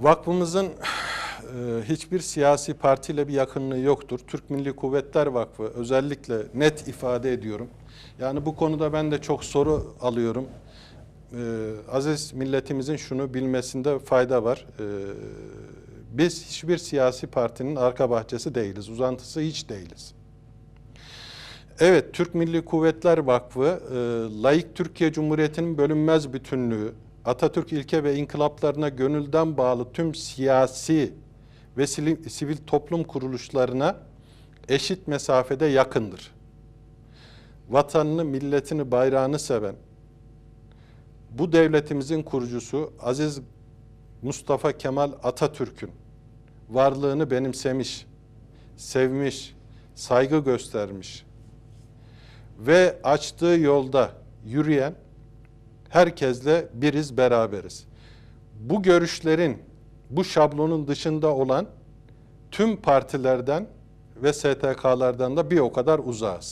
Vakfımızın hiçbir siyasi partiyle bir yakınlığı yoktur. Türk Milli Kuvvetler Vakfı özellikle net ifade ediyorum. Yani bu konuda ben de çok soru alıyorum. Aziz milletimizin şunu bilmesinde fayda var. Biz hiçbir siyasi partinin arka bahçesi değiliz, uzantısı hiç değiliz. Evet, Türk Milli Kuvvetler Vakfı, e, laik Türkiye Cumhuriyeti'nin bölünmez bütünlüğü, Atatürk ilke ve inkılaplarına gönülden bağlı tüm siyasi ve sivil toplum kuruluşlarına eşit mesafede yakındır. Vatanını, milletini, bayrağını seven, bu devletimizin kurucusu Aziz Mustafa Kemal Atatürk'ün varlığını benimsemiş, sevmiş, saygı göstermiş ve açtığı yolda yürüyen herkesle biriz, beraberiz. Bu görüşlerin, bu şablonun dışında olan tüm partilerden ve STK'lardan da bir o kadar uzağız.